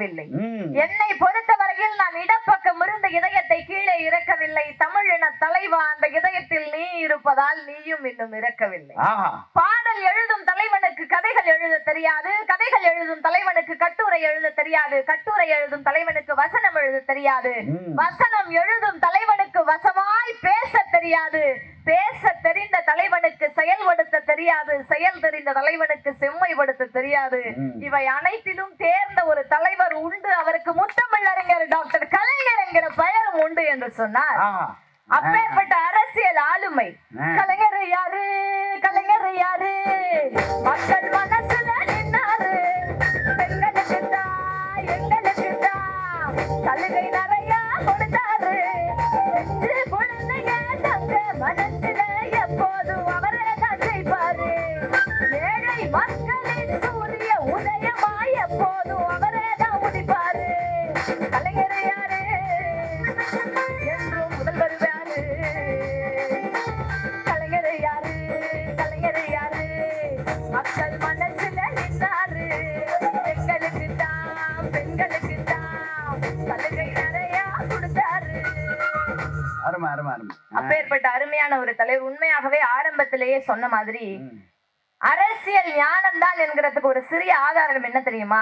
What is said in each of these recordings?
இறக்கவில்லை. என்னை பொறுத்தவரையில் நான் இடப்பக்கம் இருந்த இதயத்தை கீழே இறக்கவில்லை. தமிழின தலைவா அந்த இதயத்தில் நீ இருப்பதால் நீயும் இன்னும் இறக்கவில்லை. பாடல் எழுதும் தலைவனுக்கு கதைகள் எழுத தெரியாது. கதைகள் எழுதும் தலைவனுக்கு கட்டுரை எழுத தெரியாது. கட்டுரை எழுதும் தலைவனுக்கு வசனம் எழுத தெரியாது. வசனம் எழுதும் தலைவனுக்கு வசமாய் பேச தெரியாது. பேச தெரிந்த தலைவனுக்கு செயல்படுத்த தெரியாது. செயல் தெரிந்த தலைவனுக்கு செம்மைப்படுத்த தெரியாது. இவை அனைத்திலும் தேர்ந்த ஒரு தலைவர் உண்டு. அவருக்கு முத்தமிழறிஞர் டாக்டர் கலைஞர் என்கிற பெயரும் உண்டு என்று சொன்னார். அப்பேற்பட்ட அரசியல் ஆளுமை. கலைஞர் யாரு? கலைஞர் யாரு? மக்கள் மனசுல நின்னாரு. பெண்களுக்கு தான் எங்களுக்கு தான் சலுகை நிறைய அப்பேற்பட்ட அருமையான ஒரு தலைவர். உண்மையாகவே ஆரம்பத்திலேயே சொன்ன மாதிரி அரசியல் ஞானம்தான் என்கிறதுக்கு ஒரு சிறிய ஆதாரம் என்ன தெரியுமா.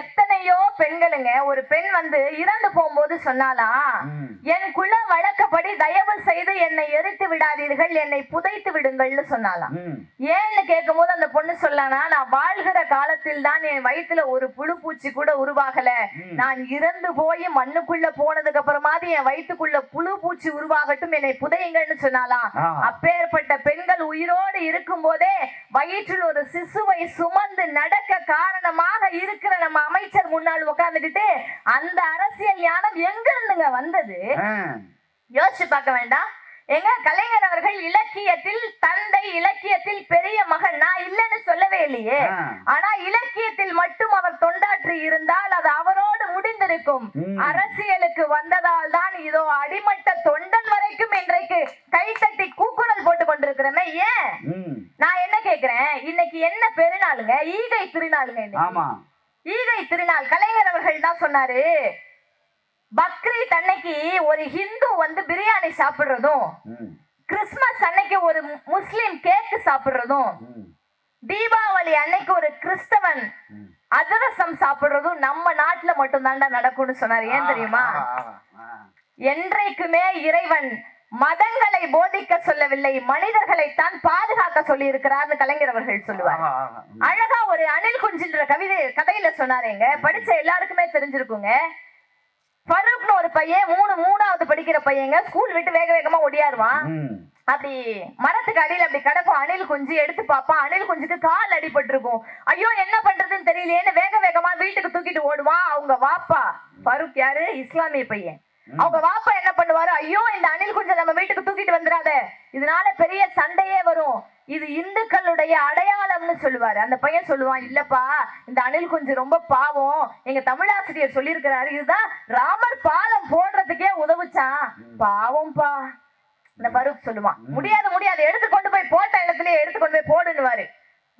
எத்தனையோ பெண்களுங்க ஒரு பெண் வந்து இறந்து போகும்போது சொன்னாலாம். என் குல வழக்கப்படி தயவு செய்து என்னை எரித்து விடாதீர்கள் என்னை புதைத்து விடுங்கள்னு சொன்னாலாம். ஏன்னு கேட்கும்போது அந்த பொண்ணு சொல்லானா நான் வாழ்கிற காலத்தில் தான் என் வயித்துல ஒரு புழு பூச்சி கூட உருவாகல. நான் இறந்து போய் மண்ணுக்குள்ள போனதுக்கு அப்புறமாவது என் வயித்துக்குள்ள புழு பூச்சி உருவாகட்டும் என்னை புதையுங்கன்னு சொன்னாலாம். அப்பேற்பட்ட பெண்கள் உயிரோடு இருக்கும் போதே வயிற்றில் ஒரு சிசுவை சுமந்து நடக்க காரணமாக இருக்கிற நம்ம அமைச்சர் முன்னால் உட்கார்ந்துகிட்டு அந்த அரசியல் ஞானம் எங்க இருந்துங்க வந்தது. யோசிச்சு பார்க்க வேண்டாம் எங்க கலைஞர் அவர்கள் இலக்கியத்தில் தந்தை இலக்கியத்தில் பெரிய மகன் நான் இல்லைன்னு சொல்லவே இல்லையே. ஆனா இலக்கியத்தில் மட்டும் அவர் தொண்டாற்றி இருந்தால் அது அவரோடு முடிந்திருக்கும் ம். அரசியலுக்கு வந்ததால் தான் இதோ அடிமட்ட தொண்டன் வரைக்கும் இன்றைக்கு கைத்தட்டி கூக்குரல் போட்டு கொண்டிருக்கிறோமே ஏன். நான் என்ன கேக்குறேன் இன்னைக்கு என்ன பெருநாளுங்க ஈகை திருநாளுங்க ஈகை திருநாள் கலைஞர் அவர்கள் தான் சொன்னாரு பக்ரீத் அன்னைக்கு ஒரு ஹிந்து வந்து பிரியாணி சாப்பிடுறதும். கிறிஸ்மஸ் அன்னைக்கு ஒரு முஸ்லிம் கேக்கு சாப்பிடுறதும். தீபாவளி அன்னைக்கு ஒரு கிறிஸ்தவன். அதிரசம் சாப்பிடுறதும் நம்ம நாட்டுல மட்டும் தாண்டா நடக்கும்னு சொன்னாரு. ஏன் தெரியுமா. என்றைக்குமே இறைவன் மதங்களை போதிக்க சொல்லவில்லை மனிதர்களைத்தான் பாதுகாக்க சொல்லி இருக்கிறார்னு கலைஞர் அவர்கள் சொல்லுவார். அழகா ஒரு அணில் குஞ்சுன்ற கவிதை கதையில சொன்னாருங்க. படிச்ச எல்லாருக்குமே தெரிஞ்சிருக்குங்க. ஃபரூக்னு ஒரு பையன் மூணு மூணாவது படிக்கிற பையங்க ஸ்கூல் விட்டு வேக வேகமா ஒடியாருவான். அப்படி மரத்துக்கு அடியில அப்படி கிடக்கும் அணில் குஞ்சு எடுத்து பார்ப்பான் அணில் குஞ்சுக்கு கால் அடிபட்டிருக்கும். ஐயோ என்ன பண்றதுன்னு தெரியலையேன்னு வேக வேகமா வீட்டுக்கு தூக்கிட்டு ஓடுவான் அவங்க வாப்பா. ஃபரூக் யாரு? இஸ்லாமிய பையன். அவங்க வாப்பா என்ன பண்ணுவாரு? ஐயோ இந்த அணில் குஞ்சை நம்ம வீட்டுக்கு தூக்கிட்டு வந்துடாத இதனால பெரிய சண்டையே வரும். இது இந்துக்களுடைய அடையாளம்னு சொல்லுவாரு. அந்த பையன் சொல்லுவான் இல்லப்பா இந்த அணில் குஞ்சு ரொம்ப பாவம். எங்க தமிழாசிரியர் சொல்லியிருக்கிறாரு. இதுதான் ராமர் பாலம் போடுறதுக்கே உதவுச்சான் பாவம்பா இந்த ஃபரூக் சொல்லுவான் முடியாது முடியாது எடுத்து கொண்டு போய் போட்ட இடத்துலயே எடுத்து கொண்டு போய் போடுன்னுவாரு.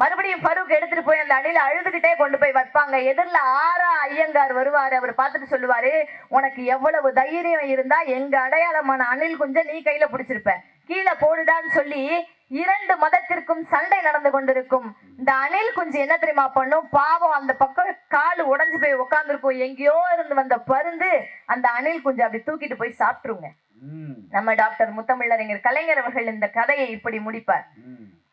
மறுபடியும் ஃபரூக் எடுத்துட்டு போய் அந்த அணில அழுதுகிட்டே கொண்டு போய் வைப்பாங்க. எதிரில் ஆறா ஐயங்கார் வருவாரு அவர் பார்த்துட்டு சொல்லுவாரு உனக்கு எவ்வளவு தைரியம் இருந்தா எங்க அடையாளமான அணில் குஞ்ச நீ கையில பிடிச்சிருப்ப. கீழே போடுடான்னு சொல்லி இரண்டு மதத்திற்கும் சண்டை நடந்து கொண்டிருக்கும். இந்த அணில் குஞ்சு என்ன தெரியுமா பண்ணும்? பாவம் அந்த பக்கம் கால் உடஞ்சு போய் உட்காந்துருக்கும் எங்கேயோ இருந்து வந்த பருந்து அந்த அணில் குஞ்சு அப்படி தூக்கிட்டு போய் சாப்பிட்டுருங்க. நம்ம டாக்டர் முத்தமிழறிஞர் கலைஞர் அவர்கள் இந்த கதையை இப்படி முடிப்பார்.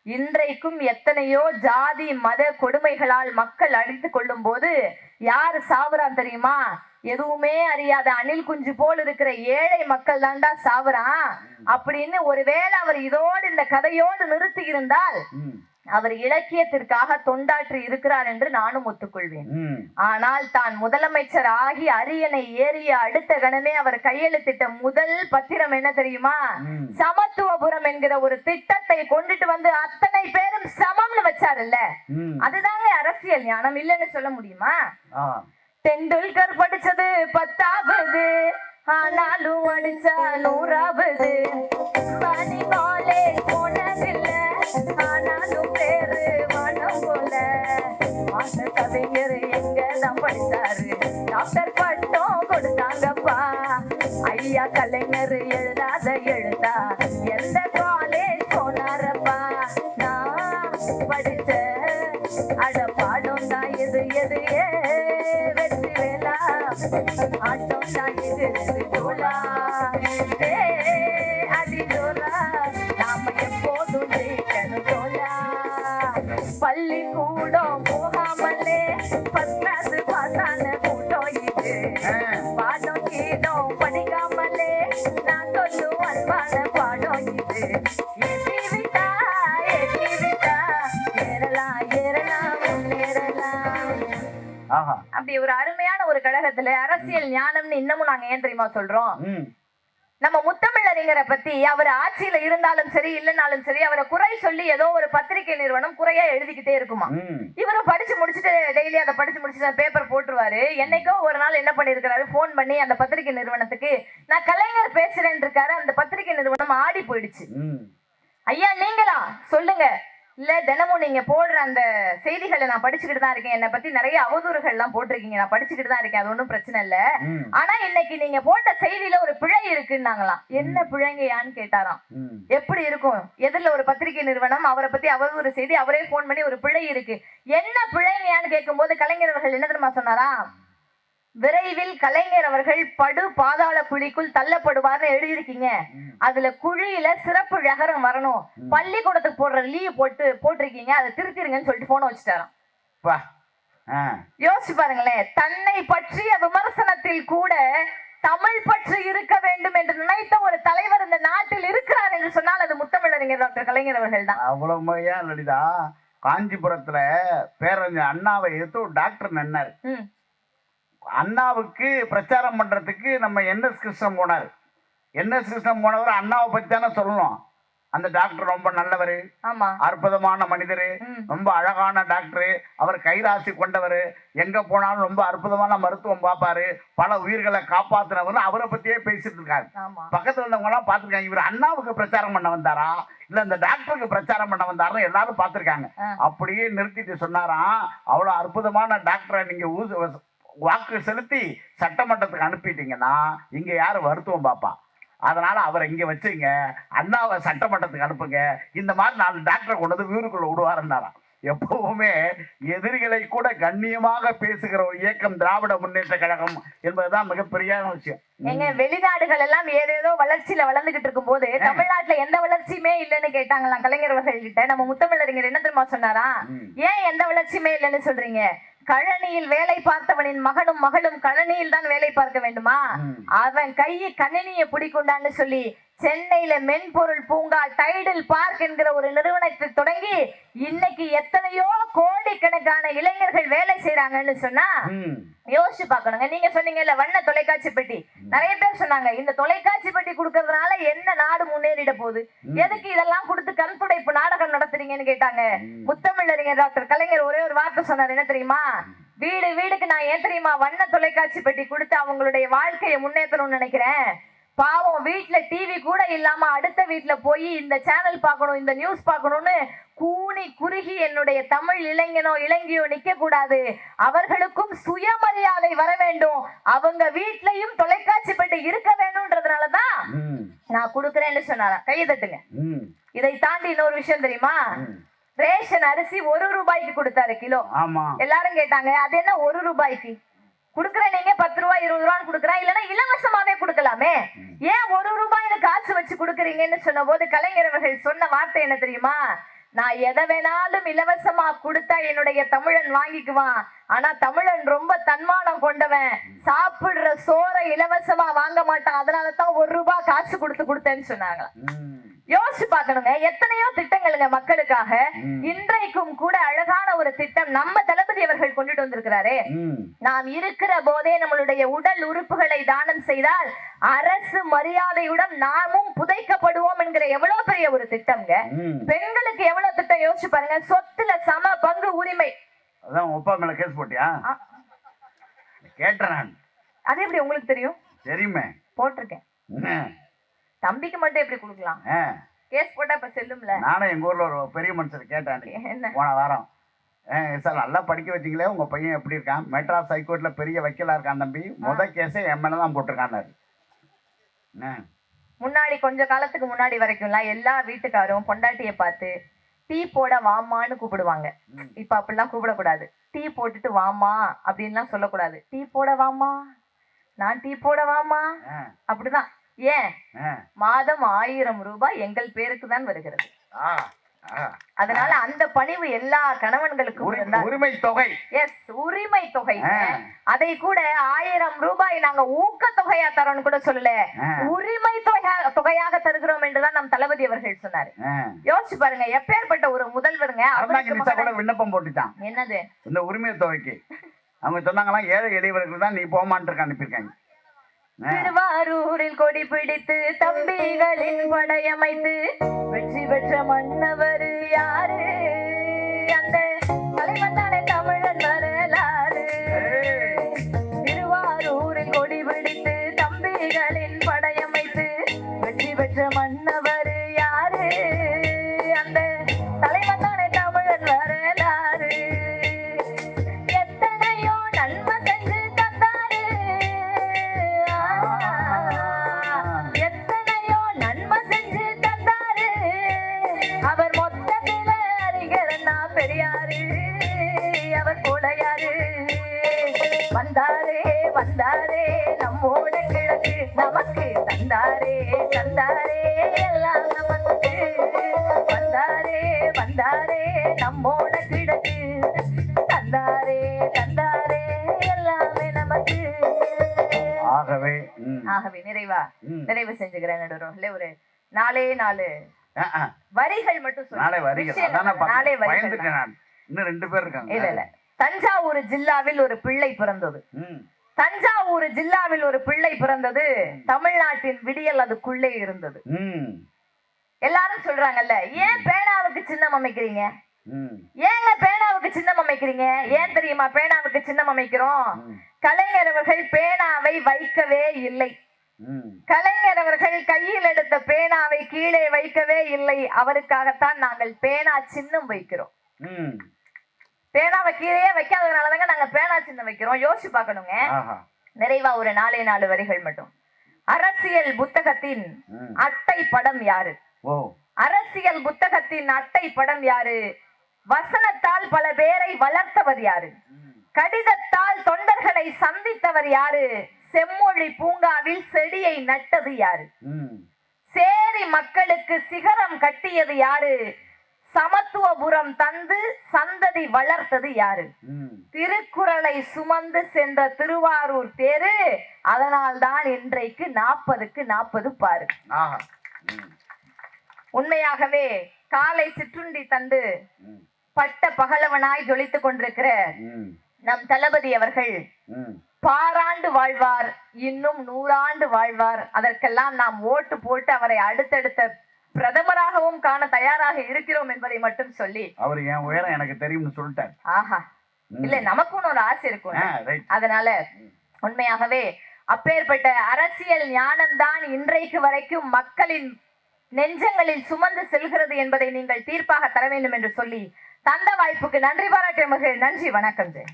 இன்றைக்கும் எத்தனையோ ஜாதி மத கொடுமைகளால் மக்கள் அடித்துக் கொள்ளும் போது யாரு சாவுறான் தெரியுமா? எதுவுமே அறியாத அணில் குஞ்சு போல் இருக்கிற ஏழை மக்கள் தாண்டா சாவுறான். அப்படின்னு ஒருவேளை அவர் இதோடு இந்த கதையோடு நிறுத்தி இருந்தால். அவர் இலக்கியத்திற்காக தொண்டாற்றி இருக்கிறார் என்று நானும் ஒத்துக்கொள்வேன். ஆனால் தான் முதலமைச்சர் ஆகி அரியணை ஏறிய அடுத்த கணமே அவர் கையெழுத்திட்ட முதல் பத்திரம் என்ன தெரியுமா. சமத்துவபுரம் என்கிற ஒரு திட்டத்தை கொண்டுட்டு வந்து அத்தனை பேரும் சமம்னு வச்சாருல்ல. அதுதாங்க அரசியல் ஞானம் இல்லைன்னு சொல்ல முடியுமா. தெண்டுல்கர் படிச்சது பத்தாவது ஆனாலும் அடிச்சா நூறாவது போனதில்ல ஆனாலும் பேரு மனம் போல. அந்த கவிஞர் எங்க தான் படித்தாரு? டாக்டர் பட்டம் கொடுத்தாங்கப்பா. ஐயா கலைஞர் எழுதாத எழுதா எந்த கா படிக்காமலே நான் சொல்லும் அன்பான பாடம் இது. ஏறலாம் ஏறலாம் முன்னேறலாம் ஆஹா. அப்படி ஒரு அருமையான ஒரு கழகத்துல அரசியல் ஞானம்னு இன்னமும் நாங்க ஏன் தெரியுமா சொல்றோம்? நம்ம முத்தமிழறிஞரை பத்தி அவர் ஆட்சியில இருந்தாலும் சரி இல்லைனாலும் சரி அவரை குறை சொல்லி ஏதோ ஒரு பத்திரிகை நிறுவனம் குறையா எழுதிக்கிட்டே இருக்குமா? இவரும் படிச்சு முடிச்சுட்டு டெய்லி அதை படிச்சு முடிச்சுட்டு பேப்பர் போட்டுருவாரு. என்னைக்கோ ஒரு நாள் என்ன பண்ணிருக்காரு ஃபோன் பண்ணி அந்த பத்திரிகை நிறுவனத்துக்கு நான் கலைஞர் பேசுறேன் இருக்காரு அந்த பத்திரிகை நிறுவனம் ஆடி போயிடுச்சு. ஐயா நீங்களா? சொல்லுங்க. இல்ல தினமும் நீங்க போடுற அந்த செய்திகளை நான் படிச்சுக்கிட்டு தான் இருக்கேன். என்னை பத்தி நிறைய அவதூறுகள் எல்லாம் போட்டிருக்கீங்க. நான் படிச்சுக்கிட்டு தான் இருக்கேன். அது ஒன்றும் பிரச்சனை இல்ல. ம். ஆனா இன்னைக்கு நீங்க போட்ட செய்தியில ஒரு பிழை இருக்குன்னாங்களாம். என்ன பிழைங்கயான்னு கேட்டாராம். எப்படி இருக்கும்? எதிரில் ஒரு பத்திரிகை நிறுவனம் அவரை பத்தி அவதூறு செய்தி அவரே ஃபோன் பண்ணி ஒரு பிழை இருக்கு. என்ன பிழைங்கயான்னு கேட்கும்போது கலைஞர் அவர்கள் என்ன தெரியுமா சொன்னாரா விரைவில் கலைஞர் அவர்கள் படு பாதாள குழிக்குள் தள்ளப்படுவார்னு எழுதியிருக்கீங்க. அதுல குழியில சிறப்பு ழகரம் வரணும். பள்ளிக்கூடத்துக்கு போடுற லீவ் போட்டு போட்டிருக்கீங்க. அதை திருத்திருங்கன்னு சொல்லிட்டு போன வச்சுட்டாராம். யோசிச்சு பாருங்களேன். தன்னை பற்றிய விமர்சனத்தில் கூட தமிழ் பற்று இருக்க வேண்டும் என்று நினைத்த ஒரு தலைவர் இந்த நாட்டில் இருக்கிறார் என்று சொன்னால் அது முத்தமிழறிஞர் டாக்டர் கலைஞர் அவர்கள் தான். அவ்வளவு முறையா லலிதா? காஞ்சிபுரத்துல பேரறிஞர் அண்ணாவை எதிர்த்து ஒரு டாக்டர் நின்னாரு. அண்ணாவுக்கு பிரச்சாரம் பண்றதுக்கு நம்ம என்எஸ் கிருஷ்ணன் போனார். என்எஸ் கிருஷ்ணன் போனவர் அண்ணாவை பத்தி தானே சொல்லணும். அந்த டாக்டர் ரொம்ப நல்லவர். ஆமா. அற்புதமான மனிதர். ரொம்ப அழகான டாக்டர் அவர் கைராசி கொண்டவர். எங்க போனாலும் ரொம்ப அற்புதமான மருத்துவம் பார்ப்பாரு. பல உயிர்களை காப்பாத்தினவர் அவரை பத்தியே பேசிட்டு இருக்காரு. பக்கத்துல இருந்தவங்க எல்லாம் பார்த்திருக்காங்க. இவர் அண்ணாவுக்கு பிரச்சாரம் பண்ண வந்தாரா? இல்ல இந்த டாக்டருக்கு பிரச்சாரம் பண்ண வந்தாரா எல்லாரும் பார்த்திருக்காங்க. அப்படியே நிறுத்திட்டு சொன்னாராம். அவ்வளவு அற்புதமான டாக்டரை நீங்க ஊச- வாக்கு செலுத்தி சட்டமன்றத்துக்கு அனுப்பிட்டீங்கன்னா இங்க யாரு மருத்துவம் பார்ப்பா அதனால அவரை இங்க வச்சுங்க. அண்ணாவை சட்டமன்றத்துக்கு அனுப்புங்க. இந்த மாதிரி நாலு டாக்டரை கொண்டு வந்து வீருக்குள்ள விடுவாருன்னாராம். எப்பவுமே எதிரிகளை கூட கண்ணியமாக பேசுகிற ஒரு இயக்கம் திராவிட முன்னேற்ற கழகம் என்பதுதான் மிகப்பெரிய விஷயம். எங்க வெளிநாடுகள் எல்லாம் ஏதேதோ வளர்ச்சியில வளர்ந்துகிட்டு இருக்கும் போது தமிழ்நாட்டுல எந்த வளர்ச்சியுமே இல்லைன்னு கேட்டாங்களாம் கலைஞர் அவர்கள் கிட்ட நம்ம முத்தமிழறிஞர் என்ன தெரியுமா சொன்னாரா. ஏன் எந்த வளர்ச்சியுமே இல்லைன்னு சொல்றீங்க? கழனியில் வேலை பார்த்தவனின் மகனும் மகளும் கழனியில் தான் வேலை பார்க்க வேண்டுமா. அவன் கையை கணினியை பிடிக்குண்டான்னு சொல்லி சென்னையில மென்பொருள் பூங்கா டைடில் பார்க் என்கிற ஒரு நிறுவனத்தை தொடங்கி இன்னைக்கு எத்தனையோ கோடிக்கணக்கான இளைஞர்கள் வேலை செய்யறாங்கன்னு சொன்னா. யோசிச்சு பார்க்கணுங்க. நீங்க சொன்னீங்கல்ல வண்ண தொலைக்காட்சி பெட்டி. நிறைய பேர் சொன்னாங்க இந்த தொலைக்காட்சி பெட்டி கொடுக்கறதுனால என்ன நாடு முன்னேறிட போகுது? எதுக்கு இதெல்லாம் கொடுத்து கண்துடைப்பு நாடகம் நடத்துறீங்கன்னு கேட்டாங்க. முத்தமிழறிஞர் டாக்டர் கலைஞர் ஒரே ஒரு வார்த்தை சொன்னார் என்ன தெரியுமா? வீடு வீடுக்கு நான் ஏன் தெரியுமா வண்ண தொலைக்காட்சி பெட்டி கொடுத்து அவங்களுடைய வாழ்க்கையை முன்னேற்றணும்னு நினைக்கிறேன்? பாவம் வீட்ல டிவி கூட இல்லாம அடுத்த வீட்ல போய் இந்த சேனல் பார்க்கணும் இந்த நியூஸ் பார்க்கணும்னு கூனி குறுகி என்னுடைய தமிழ் இளைஞனோ இளைஞியோ நிக்க கூடாது அவர்களுக்கும் சுயமரியாதை வர வேண்டும். அவங்க வீட்லயும் தொலைக்காட்சி பெட்டி இருக்க வேணும்ன்றதுனாலதான். நான் கொடுக்குறேன்னு சொன்னாராம் கையை தட்டுங்க. இதை தாண்டி இன்னொரு விஷயம் தெரியுமா. ரேஷன் அரிசி ஒரு ரூபாய்க்கு கொடுத்தாரு கிலோ. எல்லாரும் கேட்டாங்க அது என்ன ஒரு ரூபாய்க்கு? குடுக்குற நீங்க பத்து ரூபாய் இருபது ரூபான்னு கொடுக்குறேன் இல்லைன்னா இலவசமாவே கொடுக்கலாமே. ஏன் ஒரு ரூபாய்னு காசு வச்சு கொடுக்குறீங்கன்னு சொன்ன போது கலைஞர் அவர்கள் சொன்ன வார்த்தை என்ன தெரியுமா? நான் எதை வேணாலும் இலவசமா கொடுத்தா என்னுடைய தமிழன் வாங்கிக்குவான். ஆனா தமிழன் ரொம்ப தன்மானம் கொண்டவன். சாப்பிடுற சோறை இலவசமா வாங்க மாட்டான். அதனால தான் ஒரு ரூபாய் காசு கொடுத்து கொடுத்தேன்னு சொன்னாங்க. யோசிச்சு பார்க்கணுங்க. எத்தனையோ திட்டங்களுங்க மக்களுக்காக. இன்றைக்கும் கூட அழகான ஒரு திட்டம் நம்ம கொண்டுட்டு வந்திருக்கிறாரே. நாம் இருக்கிற போதே நம்மளுடைய உடல் உறுப்புகளை தானம் செய்தால் அரசு மரியாதையுடன் நாமும் புதைக்கப்படுவோம் என்கிற எவ்வளவு பெரிய ஒரு திட்டம்ங்க. பெண்களுக்கு எவ்வளவு திட்டம் யோசிச்சு பாருங்க. சொத்துல சம பங்கு உரிமை. அதான் அப்பா மேல கேஸ் போட்டியா? நான். அது எப்படி உங்களுக்கு தெரியும்? தெரியுமே. போட்டிருக்கேன். தம்பிக்கு மட்டும் எப்படி கொடுக்கலாம். கேஸ் போட்டா இப்ப செல்லும்ல. நானும் எங்க ஊர்ல ஒரு பெரிய மனுஷர் கேட்டேன் போன வாரம். சார் நல்லா படிக்க வச்சீங்களே உங்க பையன் எப்படி இருக்கான்? மெட்ராஸ் ஹைகோர்ட்ல பெரிய வக்கீலா இருக்கான் தம்பி. முத கேஸே என் மேல தான் போட்டிருக்கான்னாரு ஆ. முன்னாடி கொஞ்ச காலத்துக்கு முன்னாடி வரைக்கும்லாம் எல்லா வீட்டுக்காரும் பொண்டாட்டியை பார்த்து டீ போட வாமான்னு கூப்பிடுவாங்க. இப்ப அப்படிலாம் கூப்பிடக்கூடாது. டீ போட்டுட்டு வாமா அப்படின்லாம் சொல்லக்கூடாது. டீ போட வாமா. நான் டீ போட வாமா. அப்படிதான். ஏன். மாதம் ஆயிரம் ரூபாய் எங்கள் பேருக்கு தான் வருகிறது. அதனால அந்த பணிவு எல்லா கணவன்களுக்கும் உரிமை தொகை எஸ் உரிமை தொகை. அதை கூட ஆயிரம் ரூபாய் நாங்க ஊக்க தொகையா தரோம்னு கூட சொல்லல. உரிமை தொகை தொகையாக தருகிறோம் என்றுதான் நம் தளபதி அவர்கள் சொன்னாரு. யோசிச்சு பாருங்க எப்பேற்பட்ட ஒரு முதல்வருங்க கூட விண்ணப்பம் போட்டுட்டான். என்னது? இந்த உரிமை தொகைக்கு அவங்க சொன்னாங்களாம் ஏழை எளியவர்களுக்கு தான் நீ போமான்ட்டு அனுப்பியிருக்காங்க. திருவாரூரில் கொடி பிடித்து தம்பிகளின் படையமைத்து வெற்றி பெற்ற மன்னவர் யாரு? அந்த தலைவன் தானே தமிழன் வரலாறு. திருவாரூரில் கொடி பிடித்து தம்பிகளின் படையமைத்து வெற்றி பெற்ற மன்னவர் ஆகவே நிறைவா. நிறைவு செஞ்சுக்கிறேன் நடுவர்களே. ஒரு நாலே நாலு. வரிகள் மட்டும். நாளை வரிகள். நான். இன்னும் ரெண்டு பேர் இருக்காங்க. இல்ல இல்ல. தஞ்சாவூர் ஜில்லாவில் ஒரு பிள்ளை பிறந்தது. தஞ்சாவூர் ஜில்லாவில் ஒரு பிள்ளை பிறந்தது. தமிழ்நாட்டின் விடியல் அதுக்குள்ளே இருந்தது. எல்லாரும் சொல்றாங்கல்ல ஏன் பேனாவுக்கு சின்னம் அமைக்கிறீங்க. ஏங்க பேனாவுக்கு சின்னம் அமைக்கிறீங்க? ஏன் தெரியுமா? பேனாவுக்கு சின்னம் அமைக்கிறோம். கலைஞர் அவர்கள் பேனாவை வைக்கவே இல்லை. கலைஞர் அவர்கள் கையில் எடுத்த பேனாவை கீழே வைக்கவே இல்லை அவருக்காகத்தான் நாங்கள் பேனா சின்னம் வைக்கிறோம். பேனாவை கீழே வைக்காததுனாலதாங்க நாங்க பேனா சின்னம் வைக்கிறோம் யோசிச்சு பார்க்கணுங்க. நிறைவா ஒரு நாலே நாலு வரிகள் மட்டும் அரசியல் புத்தகத்தின். அட்டை படம் யாரு அரசியல் புத்தகத்தின் அட்டை படம் யாரு வசனத்தால் பல பேரை வளர்த்தவர் யாரு. கடிதத்தால் தொண்டர்களை சந்தித்தவர் யாரு செம்மொழி பூங்காவில் செடியை நட்டது யாரு. சேரி மக்களுக்கு சிகரம் கட்டியது யாரு சமத்துவபுரம் தந்து சந்ததி வளர்த்தது யாரு. திருக்குறளை சுமந்து சென்ற திருவாரூர் தேரு அதனால்தான் இன்றைக்கு நாற்பதுக்கு நாற்பது பாரு. உண்மையாகவே காலை சிற்றுண்டி தந்து. பட்ட பகலவனாய் ஜொலித்துக் கொண்டிருக்கிற. நம் தளபதி அவர்கள். பாராண்டு வாழ்வார் இன்னும் நூறாண்டு வாழ்வார். அதற்கெல்லாம் நாம் ஓட்டு போட்டு அவரை அடுத்தடுத்த பிரதமராகவும் காண தயாராக இருக்கிறோம் என்பதை மட்டும் சொல்லி அவர் என் உயரம் எனக்கு தெரியும்னு சொல்லிட்டார். ஆஹா. இல்ல நமக்கும் ஒரு ஆசை இருக்கும். அதனால உண்மையாகவே அப்பேற்பட்ட அரசியல் ஞானம்தான் இன்றைக்கு வரைக்கும் மக்களின் நெஞ்சங்களில் சுமந்து செல்கிறது என்பதை நீங்கள் தீர்ப்பாக தர வேண்டும் என்று சொல்லி தந்த வாய்ப்புக்கு நன்றி பாராட்டிய மகிழ் நன்றி வணக்கம் ஜெய்.